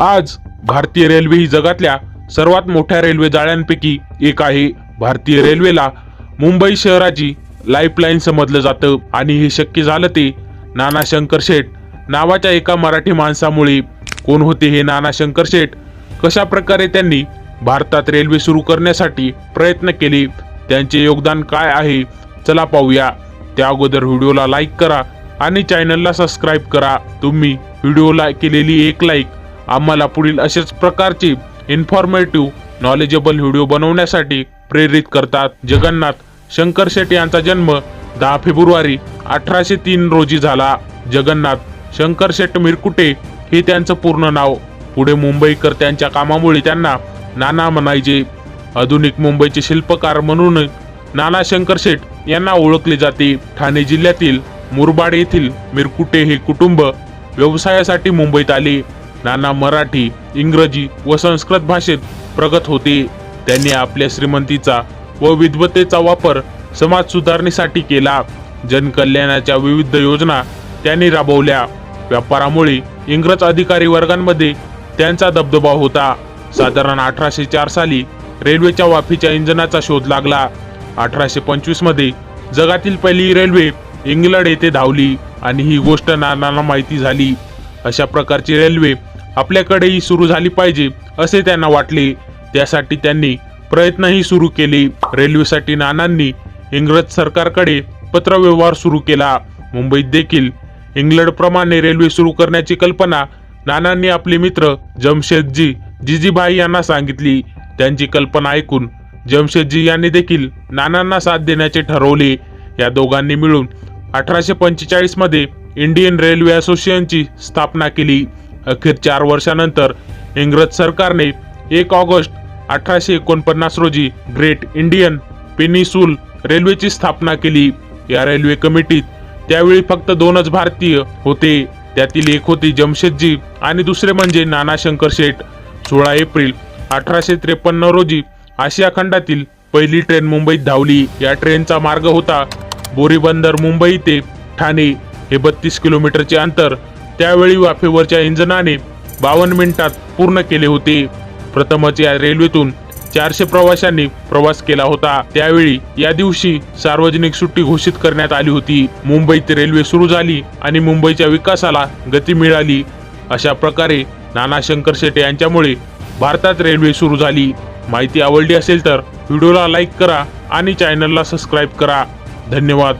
आज भारतीय रेल्वे ही जगातल्या सर्वात मोठ्या रेल्वे जाळ्यांपैकी एक आहे. भारतीय रेल्वेला मुंबई शहराची लाईफलाईन समजलं जातं. आणि हे शक्य झालं ते नाना शंकर शेठ नावाच्या एका मराठी माणसामुळे. कोण होते हे नाना शंकर शेठ? कशा प्रकारे त्यांनी भारतात रेल्वे सुरू करण्यासाठी प्रयत्न केले? त्यांचे योगदान काय आहे? चला पाहूया. त्या अगोदर व्हिडिओला लाईक करा आणि चॅनलला सबस्क्राईब करा. तुम्ही व्हिडिओला केलेली एक लाईक आम्हाला पुढील अशाच प्रकारचे इन्फॉर्मेटिव्ह नॉलेजेबल व्हिडिओ बनवण्यासाठी प्रेरित करतात. जगन्नाथ शंकर शेट यांचा जन्म दहा फेब्रुवारी अठराशे तीन रोजी झाला. जगन्नाथ शंकर शेट मिरकुटे हे त्यांचं पूर्ण नाव. पुढे मुंबईकर त्यांच्या कामामुळे त्यांना नाना म्हणायचे. आधुनिक मुंबईचे शिल्पकार म्हणून नाना शंकर शेट यांना ओळखले जाते. ठाणे जिल्ह्यातील मुरबाड येथील मिरकुटे हे कुटुंब व्यवसायासाठी मुंबईत आले. नाना मराठी इंग्रजी व संस्कृत भाषेत प्रगत होते. त्यांनी आपल्या श्रीमंतीचा व विद्वतेचा वापर समाज सुधारणेसाठी केला. जनकल्याणाच्या विविध योजना त्यांनी राबवल्या. व्यापारामुळे इंग्रज अधिकारी वर्गांमध्ये त्यांचा दबदबा होता. साधारण अठराशे चार साली रेल्वेच्या वाफीच्या इंजनाचा शोध लागला. अठराशे पंचवीसमध्ये जगातील पहिली रेल्वे इंग्लंड येथे धावली आणि ही गोष्ट नानांना माहिती झाली. अशा प्रकारची रेल्वे आपल्याकडेही सुरू झाली पाहिजे असे त्यांना वाटले. त्यासाठी त्यांनी प्रयत्नही सुरू केले. रेल्वेसाठी नानांनी इंग्रज सरकारकडे पत्रव्यवहार सुरू केला. मुंबईत देखील इंग्लंडप्रमाणे रेल्वे सुरू करण्याची कल्पना नानांनी आपले मित्र जमशेदजी जिजीभाई यांना सांगितली. त्यांची कल्पना ऐकून जमशेदजी यांनी देखील नानांना साथ देण्याचे ठरवले. या दोघांनी मिळून अठराशे पंचेचाळीसमध्ये इंडियन रेल्वे असोसिएशनची स्थापना केली. अखेर चार वर्षानंतर इंग्रज सरकारने एक ऑगस्ट अठराशे एकोणपन्नास रोजी ग्रेट इंडियन पेनिसूल रेल्वेची स्थापना केली. या रेल्वे कमिटीत त्यावेळी फक्त दोनच भारतीय होते. त्यातील एक होती जमशेदजी आणि दुसरे म्हणजे नाना शंकर शेठ. सोळा एप्रिल अठराशे त्रेपन्न रोजी आशिया खंडातील पहिली ट्रेन मुंबईत धावली. या ट्रेनचा मार्ग होता बोरीबंदर मुंबई ते ठाणे. हे बत्तीस किलोमीटरचे अंतर त्यावेळी वाफेवरच्या इंजनाने बावन्न मिनिटात पूर्ण केले होते. प्रथमच या रेल्वेतून चारशे प्रवाशांनी प्रवास केला होता. त्यावेळी या दिवशी सार्वजनिक सुट्टी घोषित करण्यात आली होती. मुंबईत रेल्वे सुरू झाली आणि मुंबईच्या विकासाला गती मिळाली. अशा प्रकारे नाना शंकर शेटे यांच्यामुळे भारतात रेल्वे सुरू झाली. माहिती आवडली असेल तर व्हिडिओला लाईक करा आणि चॅनलला सबस्क्राईब करा. धन्यवाद.